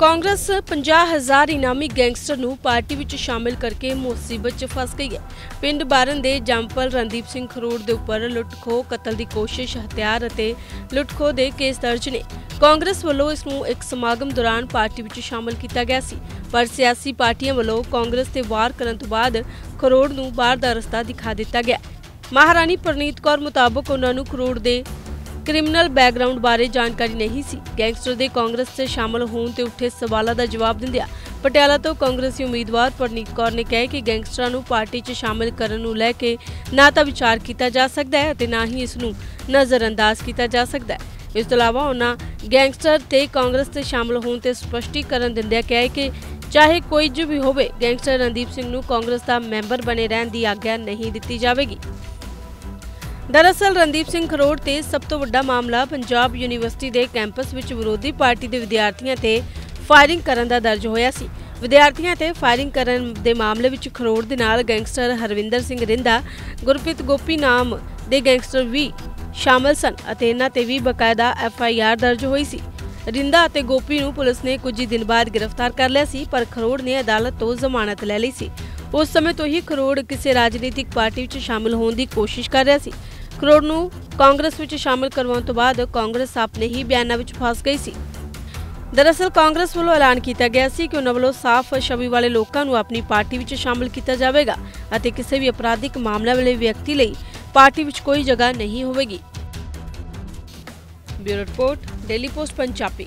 ਕਾਂਗਰਸ 50000 ਇਨਾਮੀ ਗੈਂਗਸਟਰ ਨੂੰ ਪਾਰਟੀ ਵਿੱਚ ਸ਼ਾਮਿਲ ਕਰਕੇ ਮੁਸੀਬਤ 'ਚ ਫਸ ਗਈ ਹੈ। ਪਿੰਡ ਬਾਰਨ ਦੇ ਜੰਪਲ ਰਣਦੀਪ ਸਿੰਘ ਖਰੋੜ ਦੇ ਉੱਪਰ ਲੁੱਟਖੋ, ਕਤਲ ਦੀ ਕੋਸ਼ਿਸ਼, ਹਥਿਆਰ ਅਤੇ ਲੁੱਟਖੋ ਦੇ ਕੇਸ ਦਰਜ ਨੇ। ਕਾਂਗਰਸ ਵੱਲੋਂ ਇਸ ਨੂੰ ਇੱਕ ਸਮਾਗਮ ਦੌਰਾਨ ਪਾਰਟੀ ਵਿੱਚ ਸ਼ਾਮਲ ਕੀਤਾ ਗਿਆ ਸੀ। ਪਰ ਸਿਆਸੀ ਪਾਰਟੀਆਂ ਵੱਲੋਂ ਕਾਂਗਰਸ ਤੇ ਵਾਰ ਕਰਨ ਤੋਂ ਬਾਅਦ ਖਰੋੜ ਨੂੰ ਬਾਹਰ ਦਾ ਰਸਤਾ ਦਿਖਾ ਦਿੱਤਾ ਗਿਆ। ਮਹਾਰਾਣੀ ਪ੍ਰਨੀਤ ਕੌਰ ਮੁਤਾਬਕ ਉਹਨਾਂ ਨੂੰ ਖਰੋੜ ਦੇ ਕ੍ਰਿਮੀਨਲ ਬੈਕਗ੍ਰਾਉਂਡ ਬਾਰੇ ਜਾਣਕਾਰੀ ਨਹੀਂ ਸੀ। ਗੈਂਗਸਟਰ ਦੇ ਕਾਂਗਰਸ 'ਚ ਸ਼ਾਮਲ ਹੋਣ ਤੇ ਉੱਠੇ ਸਵਾਲਾਂ ਦਾ ਜਵਾਬ ਦਿੰਦਿਆਂ ਪਟਿਆਲਾ ਤੋਂ ਕਾਂਗਰਸੀ ਉਮੀਦਵਾਰ ਪਰਨੀਤ ਕੌਰ ਨੇ ਕਿਹਾ ਕਿ ਗੈਂਗਸਟਰਾਂ ਨੂੰ ਪਾਰਟੀ 'ਚ ਸ਼ਾਮਲ ਕਰਨ ਨੂੰ ਲੈ ਕੇ ਨਾ ਤਾਂ ਵਿਚਾਰ ਕੀਤਾ ਜਾ ਸਕਦਾ ਹੈ ਅਤੇ ਨਾ ਹੀ ਇਸ ਨੂੰ ਨਜ਼ਰਅੰਦਾਜ਼ ਕੀਤਾ ਜਾ ਸਕਦਾ ਹੈ। ਇਸ ਤੋਂ ਇਲਾਵਾ ਉਹਨਾਂ ਗੈਂਗਸਟਰ ਤੇ ਕਾਂਗਰਸ 'ਤੇ ਸ਼ਾਮਲ ਹੋਣ ਤੇ ਸਪਸ਼ਟੀਕਰਨ ਦਿੰਦਿਆਂ ਕਿਹਾ ਕਿ ਚਾਹੇ ਕੋਈ ਜੋ ਵੀ ਹੋਵੇ, ਗੈਂਗਸਟਰ ਰਣਦੀਪ ਸਿੰਘ ਨੂੰ ਕਾਂਗਰਸ ਦਾ ਮੈਂਬਰ ਬਣੇ ਰਹਿਣ ਦੀ ਆਗਿਆ ਨਹੀਂ ਦਿੱਤੀ ਜਾਵੇਗੀ। ਦਰਅਸਲ ਰਣਦੀਪ ਸਿੰਘ ਖਰੋੜ ਤੇ ਸਭ ਤੋਂ ਵੱਡਾ ਮਾਮਲਾ ਪੰਜਾਬ ਯੂਨੀਵਰਸਿਟੀ ਦੇ ਕੈਂਪਸ ਵਿੱਚ ਵਿਰੋਧੀ ਪਾਰਟੀ ਦੇ ਵਿਦਿਆਰਥੀਆਂ ਤੇ ਫਾਇਰਿੰਗ ਕਰਨ ਦਾ ਦਰਜ ਹੋਇਆ ਸੀ। ਵਿਦਿਆਰਥੀਆਂ ਤੇ ਫਾਇਰਿੰਗ ਕਰਨ ਦੇ ਮਾਮਲੇ ਵਿੱਚ ਖਰੋੜ ਦੇ ਨਾਲ ਗੈਂਗਸਟਰ ਹਰਵਿੰਦਰ ਸਿੰਘ ਰਿੰਦਾ, ਗੁਰਪ੍ਰੀਤ ਗੋਪੀ ਨਾਮ ਦੇ ਗੈਂਗਸਟਰ ਵੀ ਸ਼ਾਮਲ ਸਨ ਅਤੇ ਇਹਨਾਂ ਤੇ ਵੀ ਬਕਾਇਦਾ ਐਫ ਆਈ ਆਰ ਦਰਜ ਹੋਈ ਸੀ। ਰਿੰਦਾ ਅਤੇ ਗੋਪੀ ਨੂੰ ਪੁਲਿਸ ਨੇ ਕੁਝ ਹੀ ਦਿਨ ਬਾਅਦ ਗ੍ਰਿਫਤਾਰ ਕਰ ਲਿਆ ਸੀ, ਪਰ ਖਰੋੜ ਨੇ ਅਦਾਲਤ ਤੋਂ ਜ਼ਮਾਨਤ ਲੈ ਲਈ ਸੀ। ਉਸ ਸਮੇਂ ਤੋਂ ਹੀ ਖਰੋੜ ਕਿਸੇ ਰਾਜਨੀਤਿਕ ਪਾਰਟੀ ਵਿੱਚ ਸ਼ਾਮਲ ਹੋਣ ਦੀ ਕੋਸ਼ਿਸ਼ ਕਰ ਰਿਹਾ ਸੀ। ਖਰੋੜ ਨੂੰ ਕਾਂਗਰਸ ਵਿੱਚ ਸ਼ਾਮਲ ਕਰਵਾਉਣ ਤੋਂ ਬਾਅਦ ਕਾਂਗਰਸ ਆਪਣੇ ਹੀ ਬਿਆਨਾਂ ਵਿੱਚ ਫਸ ਗਈ ਸੀ। ਦਰਅਸਲ ਕਾਂਗਰਸ ਵੱਲੋਂ ਐਲਾਨ ਕੀਤਾ ਗਿਆ ਸੀ ਕਿ ਉਹਨਾਂ ਵੱਲੋਂ ਸਾਫ਼ ਛਵੀ ਵਾਲੇ ਲੋਕਾਂ ਨੂੰ ਆਪਣੀ ਪਾਰਟੀ ਵਿੱਚ ਸ਼ਾਮਲ ਕੀਤਾ ਜਾਵੇਗਾ ਅਤੇ ਕਿਸੇ ਵੀ ਅਪਰਾਧਿਕ ਮਾਮਲਾ ਵਾਲੇ ਵਿਅਕਤੀ ਲਈ ਪਾਰਟੀ ਵਿੱਚ ਕੋਈ ਜਗ੍ਹਾ ਨਹੀਂ ਹੋਵੇਗੀ। Bureau report, daily post, Punjabi.